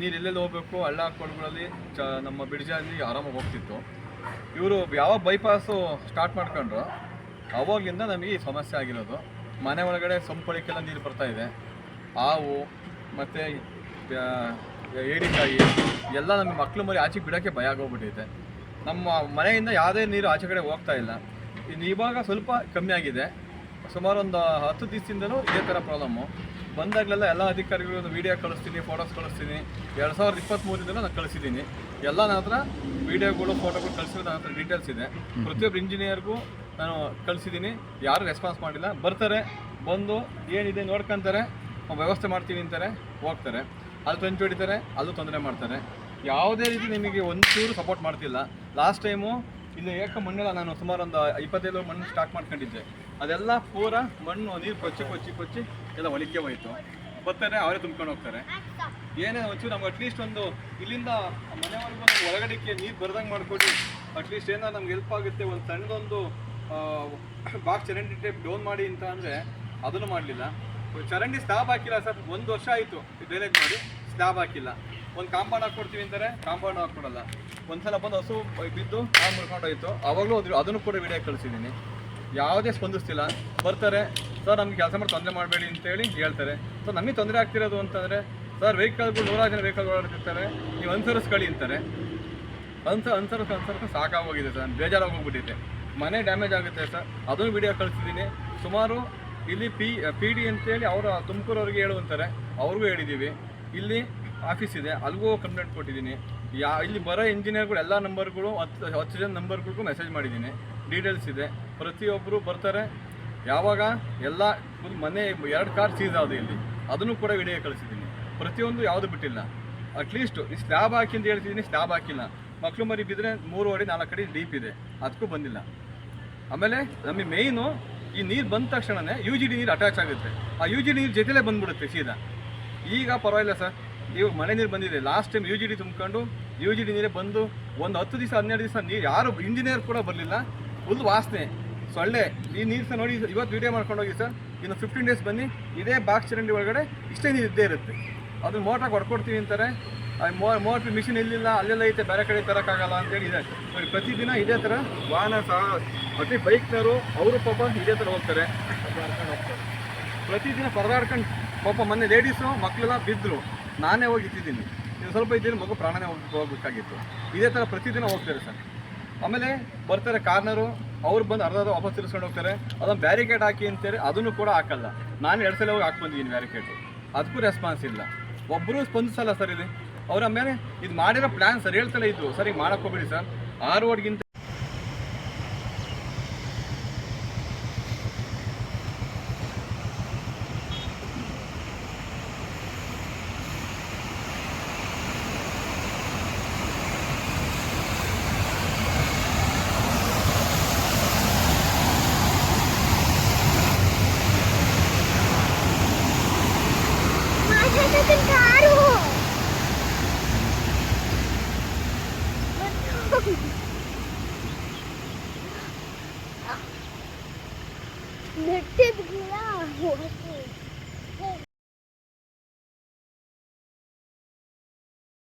ನೀರು ಎಲ್ಲೆಲ್ಲಿ ಹೋಗ್ಬೇಕು, ಹಳ್ಳ ಕೊಳಗಳಲ್ಲಿ ಚ, ನಮ್ಮ ಬಿಡ್ಜಲ್ಲಿ ಆರಾಮಾಗಿ ಹೋಗ್ತಿತ್ತು. ಇವರು ಯಾವ ಬೈಪಾಸು ಸ್ಟಾರ್ಟ್ ಮಾಡ್ಕೊಂಡ್ರು ಅವಾಗಿಂದ ನಮಗೆ ಈ ಸಮಸ್ಯೆ ಆಗಿರೋದು. ಮನೆ ಒಳಗಡೆ ಸಂಪಳಿಕೆಲ್ಲ ನೀರು ಬರ್ತಾ ಇದೆ. ಹಾವು, ಮತ್ತು ಏಡಿಕಾಯಿ ಎಲ್ಲ ನಮ್ಮ ಮಕ್ಕಳು ಮರಿ ಆಚೆಗೆ ಬಿಡೋಕ್ಕೆ ಭಯ ಆಗೋಗ್ಬಿಟ್ಟಿದೆ ನಮ್ಮ ಮನೆಯಿಂದ ಯಾವುದೇ ನೀರು ಆಚೆ ಕಡೆ ಹೋಗ್ತಾ ಇಲ್ಲ. ಇನ್ನು ಇವಾಗ ಸ್ವಲ್ಪ ಕಮ್ಮಿ ಆಗಿದೆ. ಸುಮಾರು ಒಂದು ಹತ್ತು ದಿವಸದಿಂದಲೂ ಇದೇ ಥರ ಪ್ರಾಬ್ಲಮ್ಮು ಬಂದಾಗಲೆಲ್ಲ ಎಲ್ಲ ಅಧಿಕಾರಿಗಳು ಒಂದು ವೀಡಿಯೋ ಕಳಿಸ್ತೀನಿ ಫೋಟೋಸ್ ಕಳಿಸ್ತೀನಿ. ಎರಡು ಸಾವಿರದ ಇಪ್ಪತ್ತ್ಮೂರಿಂದಲೂ ನಾನು ಕಳಿಸಿದ್ದೀನಿ. ಎಲ್ಲ ನನ್ನ ಹತ್ರ ವೀಡಿಯೋಗಳು ಫೋಟೋಗಳು ಕಳಿಸಿರೋ ನನ್ನ ಹತ್ರ ಡೀಟೇಲ್ಸ್ ಇದೆ. ಪ್ರತಿಯೊಬ್ಬರು ಇಂಜಿನಿಯರ್ಗೂ ನಾನು ಕಳಿಸಿದ್ದೀನಿ. ಯಾರು ರೆಸ್ಪಾನ್ಸ್ ಮಾಡಿಲ್ಲ. ಬರ್ತಾರೆ ಬಂದು ಏನಿದೆ ನೋಡ್ಕೊಂತಾರೆ ವ್ಯವಸ್ಥೆ ಮಾಡ್ತೀನಿ ಅಂತಾರೆ ಹೋಗ್ತಾರೆ. ಅಲ್ಲಿ ತಂಚು ಹೊಡಿತಾರೆ ಅಲ್ಲೂ ತೊಂದರೆ ಮಾಡ್ತಾರೆ. ಯಾವುದೇ ರೀತಿ ನಿಮಗೆ ಒಂಚೂರು ಸಪೋರ್ಟ್ ಮಾಡ್ತಿಲ್ಲ. ಲಾಸ್ಟ್ ಟೈಮು ಇಲ್ಲಿ ಏಕ ಮಣ್ಣೆಲ್ಲ ನಾನು ಸುಮಾರು ಒಂದು ಇಪ್ಪತ್ತೈದು ಮಣ್ಣು ಸ್ಟಾಕ್ ಮಾಡ್ಕೊಂಡಿದ್ದೆ. ಅದೆಲ್ಲ ಪೂರ ಮಣ್ಣು, ನೀರು ಕೊಚ್ಚಿ ಕೊಚ್ಚಿ ಕೊಚ್ಚಿ ಎಲ್ಲ ಒಲಿಕೆ ಹೋಯಿತು. ಬರ್ತಾರೆ ಅವರೇ ತುಂಬ್ಕೊಂಡು ಹೋಗ್ತಾರೆ. ಏನೇ ಒಂಚೂರು ನಮ್ಗೆ ಅಟ್ಲೀಸ್ಟ್ ಒಂದು ಇಲ್ಲಿಂದ ಮನೆವರೆಗೂ ಒಳಗಡೆಗೆ ನೀರು ಬರ್ದಂಗೆ ಮಾಡ್ಕೊಡಿ. ಅಟ್ಲೀಸ್ಟ್ ಏನೋ ನಮ್ಗೆ ಹೆಲ್ಪ್ ಆಗುತ್ತೆ. ಒಂದು ಸಣ್ಣದೊಂದು ಬಾಕ್ಸ್ ಚರಂಡಿ ಟೈಪ್ ಡೌನ್ ಮಾಡಿ ಅಂತ ಅಂದರೆ ಅದನ್ನು ಮಾಡಲಿಲ್ಲ. ಚರಂಡಿ ಸ್ಲಾಬ್ ಹಾಕಿಲ್ಲ ಸರ್. ಒಂದು ವರ್ಷ ಆಯಿತು. ಡೈರೆಕ್ಟ್ ಮಾಡಿ. ಸ್ಲಾಬ್ ಹಾಕಿಲ್ಲ. ಒಂದು ಕಾಂಪೌಂಡ್ ಹಾಕ್ಕೊಡ್ತೀವಿ ಅಂತಾರೆ, ಕಾಂಪೌಂಡ್ ಹಾಕ್ಕೊಡಲ್ಲ. ಒಂದ್ಸಲ ಬಂದು ಹಸು ಬಿದ್ದು ಆ ಮುರ್ಕೊಂಡು ಹೋಯ್ತು ಅವಾಗಲೂ ಅದ್ರ ಅದನ್ನು ಕೂಡ ವಿಡಿಯೋ ಕಳಿಸಿದ್ದೀನಿ. ಯಾವುದೇ ಸ್ಪಂದಿಸ್ತಿಲ್ಲ. ಬರ್ತಾರೆ, ಸರ್, ನಮ್ಗೆ ಕೆಲಸ ಮಾಡಿ ತೊಂದರೆ ಮಾಡಬೇಡಿ ಅಂತೇಳಿ ಹೇಳ್ತಾರೆ. ಸೊ ನಮಗೆ ತೊಂದರೆ ಆಗ್ತಿರೋದು ಅಂತಂದರೆ, ಸರ್ ವೆಹಿಕಲ್ಗಳು ನೂರಾರು ಜನ ವೆಹಿಕಲ್ ಓಡಾಡ್ತಿರ್ತಾರೆ. ನೀವು ಅನುಸರಿಸ್ಕೊಳ್ಳಿ ಅಂತಾರೆ. ಅನ್ಸ ಅನ್ಸರ್ಸ್ ಅನ್ಸರ್ಸ್ ಸಾಕಾಗೋಗಿದೆ ಸರ್. ಬೇಜಾರಾಗಿ ಹೋಗ್ಬಿಟ್ಟಿದೆ. ಮನೆ ಡ್ಯಾಮೇಜ್ ಆಗುತ್ತೆ ಸರ್. ಅದನ್ನು ವಿಡಿಯೋ ಕಳಿಸಿದ್ದೀನಿ. ಸುಮಾರು ಇಲ್ಲಿ ಪಿ ಪಿ ಡಿ ಅಂತೇಳಿ ಅವರ ತುಮಕೂರವ್ರಿಗೆ ಹೇಳುವಂತಾರೆ ಅವ್ರಿಗೂ ಹೇಳಿದ್ದೀವಿ. ಇಲ್ಲಿ ಆಫೀಸ್ ಇದೆ ಅಲ್ಲಿಗೂ ಕಂಪ್ಲೇಂಟ್ ಕೊಟ್ಟಿದ್ದೀನಿ. ಯಾ, ಇಲ್ಲಿ ಬರೋ ಇಂಜಿನಿಯರ್ಗಳು ಎಲ್ಲ ನಂಬರ್ಗಳು ಹತ್ತು ಹತ್ತು ಜನ ನಂಬರ್ಗಳಿಗೂ ಮೆಸೇಜ್ ಮಾಡಿದ್ದೀನಿ. ಡೀಟೇಲ್ಸ್ ಇದೆ. ಪ್ರತಿಯೊಬ್ಬರು ಬರ್ತಾರೆ. ಯಾವಾಗ? ಎಲ್ಲ ಮನೆ, ಎರಡು ಕಾರ್ ಸೀಸ್ ಆಗಿದೆ ಇಲ್ಲಿ. ಅದನ್ನು ಕೂಡ ವಿಡಿಯೋ ಕಳಿಸಿದ್ದೀನಿ. ಪ್ರತಿಯೊಂದು ಯಾವುದು ಬಿಟ್ಟಿಲ್ಲ. ಅಟ್ಲೀಸ್ಟ್ ಈ ಸ್ಲ್ಯಾಬ್ ಹಾಕಿ ಅಂತ ಹೇಳ್ತಿದ್ದೀನಿ ಸ್ಲ್ಯಾಬ್ ಹಾಕಿಲ್ಲ. ಮಕ್ಕಳು ಮರಿ ಬಿದ್ದರೆ ಮೂರು ಅಡಿ ನಾಲ್ಕು ಅಡಿ ಡೀಪ್ ಇದೆ. ಅದಕ್ಕೂ ಬಂದಿಲ್ಲ. ಆಮೇಲೆ ನಮಗೆ ಮೇಯ್ನು ಈ ನೀರು ಬಂದ ತಕ್ಷಣವೇ ಯು ಜಿ ಡಿ ನೀರು ಅಟ್ಯಾಚ್ ಆಗುತ್ತೆ. ಆ ಯು ಜಿ ಡಿ ನೀರು ಜೊತೆಲೇ ಬಂದ್ಬಿಡುತ್ತೆ ಸೀದಾ. ಈಗ ಪರವಾಗಿಲ್ಲ ಸರ್. ಇವಾಗ ಮಳೆ ನೀರು ಬಂದಿದೆ. Last time U G D ತುಂಬಿಕೊಂಡು ಯು ಜಿ ಡಿ ನೀರೇ ಬಂದು ಒಂದು ಹತ್ತು ದಿವಸ, ಹನ್ನೆರಡು ದಿವಸ ನೀರು ಯಾರು ಇಂಜಿನಿಯರ್ ಕೂಡ ಬರಲಿಲ್ಲ. ಫುಲ್ ವಾಸನೆ. ಸೊಳ್ಳೆ ಈ ನೀರು ಸಹ ನೋಡಿ, ಇವತ್ತು ವೀಡಿಯೋ ಮಾಡ್ಕೊಂಡು ಹೋಗಿ ಸರ್. ಇನ್ನು ಫಿಫ್ಟೀನ್ ಡೇಸ್ ಬನ್ನಿ. ಇದೇ ಬಾಕ್ಸ್ ಚರಂಡಿ ಒಳಗಡೆ ಇಷ್ಟೇ ನೀರು ಇದ್ದೇ ಇರುತ್ತೆ. ಅದನ್ನ ಮೋಟ್ರಾಗಿ ಹೊಡ್ಕೊಡ್ತೀವಿ ಅಂತಾರೆ. ಮೋಟ್ರ್ ಮಿಷಿನ್ ಇಲ್ಲಿಲ್ಲ, ಅಲ್ಲೆಲ್ಲ ಐತೆ, ಬೇರೆ ಕಡೆ ತರೋಕ್ಕಾಗಲ್ಲ ಅಂತೇಳಿ ಇದೆ ನೋಡಿ, ಪ್ರತಿದಿನ ಇದೇ ಥರ ವಾಹನ ಸಹ, ಮತ್ತು ಬೈಕ್ನವರು, ಅವರು ಪಾಪ ಇದೇ ಥರ ಹೋಗ್ತಾರೆ. ಪ್ರತಿದಿನ ಪರದಾಡ್ಕೊಂಡು, ಪಾಪ ಮೊನ್ನೆ ಲೇಡೀಸು ಮಕ್ಕಳೆಲ್ಲ ಬಿದ್ದರು ನಾನೇ ಹೋಗಿ ಇಟ್ಟಿದ್ದೀನಿ. ಇನ್ನು ಸ್ವಲ್ಪ ಇದ್ದೀನಿ ಮಗು ಪ್ರಾಣನೇ ಹೋಗಿ, ಹೋಗ್ಬೇಕಾಗಿತ್ತು. ಇದೇ ಥರ ಪ್ರತಿದಿನ ಹೋಗ್ತಾರೆ ಸರ್. ಆಮೇಲೆ ಬರ್ತಾರೆ ಕಾರ್ನರು, ಅವ್ರು ಬಂದು ಅರ್ಧ ಅರ್ಧ ವಾಪಸ್ ತಿರ್ಸ್ಕೊಂಡು ಹೋಗ್ತಾರೆ. ಅದೊಂದು ಬ್ಯಾರಿಕೇಡ್ ಹಾಕಿ ಅಂತಾರೆ, ಅದನ್ನು ಕೂಡ ಹಾಕಲ್ಲ. ನಾನು ಎರಡು ಸಲ ಹೋಗಿ ಹಾಕಿ ಬಂದಿದ್ದೀನಿ ಬ್ಯಾರಿಕೇಡು ಅದಕ್ಕೂ ರೆಸ್ಪಾನ್ಸ್ ಇಲ್ಲ. ಒಬ್ಬರು ಸ್ಪಂದಿಸಲ್ಲ ಸರ್ ಇದು. ಅವ್ರ ಮೇಲೆ ಇದು ಮಾಡಿರೋ ಪ್ಲ್ಯಾನ್ ಸರ್, ಹೇಳ್ತಲೇ ಇದ್ದು ಸರಿ ಈಗ ಮಾಡಕ್ಕೆ ಹೋಗ್ಬೇಡಿ ಸರ್. ಆರು ರೋಡ್ಗಿಂತ Naked glass.